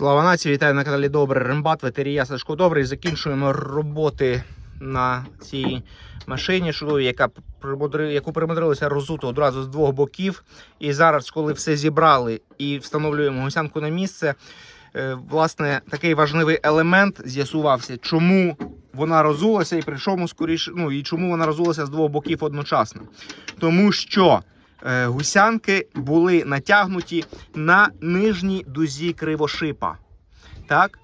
Слава нації, вітаю на каналі Добре Рембат, ветерія Сашко Добрий. Закінчуємо роботи на цій машині чудовій, яка яку примудрилися розути одразу з двох боків. І зараз, коли все зібрали і встановлюємо гусянку на місце, е, власне, такий важливий елемент з'ясувався, чому вона розулася і причому скоріше, ну і чому вона розулася з двох боків одночасно. Тому що гусянки були натягнуті на нижній дузі кривошипа. Так?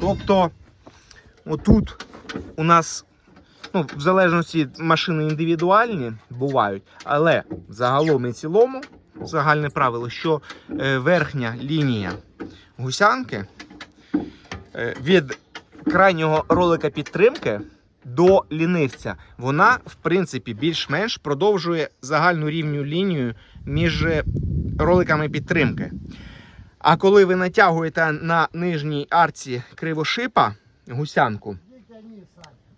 Тобто, отут у нас, ну, в залежності машини індивідуальні бувають, але загалом і цілому загальне правило, що е, верхня лінія гусянки е, від крайнього ролика підтримки до лінивця, вона, в принципі, більш-менш продовжує загальну рівню лінію між е, роликами підтримки. А коли ви натягуєте на нижній арці кривошипа гусянку,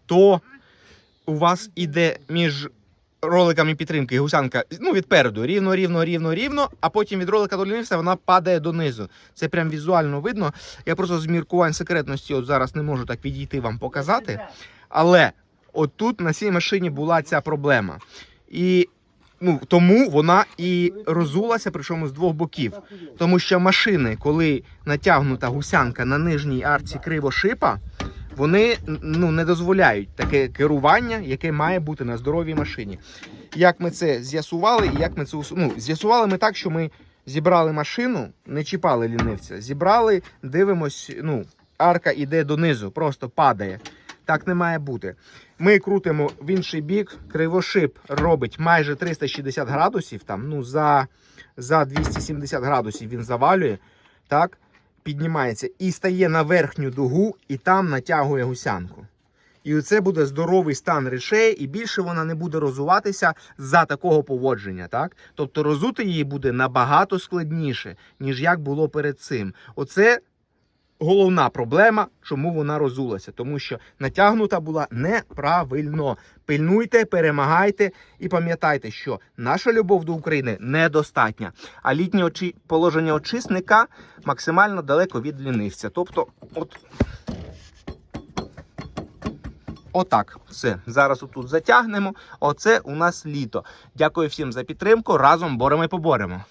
то у вас іде між роликами підтримки гусянка ну, відпереду рівно, рівно, рівно, рівно, а потім від ролика до лінивця вона падає донизу. Це прям візуально видно. Я просто з міркувань секретності от зараз не можу так відійти вам показати. Але отут на цій машині була ця проблема. І ну, тому вона і розулася, причому з двох боків. Тому що машини, коли натягнута гусянка на нижній арці кривошипа, вони ну, не дозволяють таке керування, яке має бути на здоровій машині. Як ми це з'ясували, і як ми це ну, з'ясували ми так, що ми зібрали машину, не чіпали лінивця. Зібрали, дивимось, ну, арка йде донизу, просто падає. Так не має бути. Ми крутимо в інший бік, кривошип робить майже 360 градусів, там, ну, за, за 270 градусів він завалює, так, піднімається і стає на верхню дугу, і там натягує гусянку. І оце буде здоровий стан речей, і більше вона не буде розуватися за такого поводження. Так? Тобто розути її буде набагато складніше, ніж як було перед цим. Оце головна проблема, чому вона розулася. Тому що натягнута була неправильно. Пильнуйте, перемагайте і пам'ятайте, що наша любов до України недостатня, а літнє очі... положення очисника максимально далеко від лінивця. Тобто, от. Отак, все. Зараз отут затягнемо. Оце у нас літо. Дякую всім за підтримку. Разом боремо і поборемо.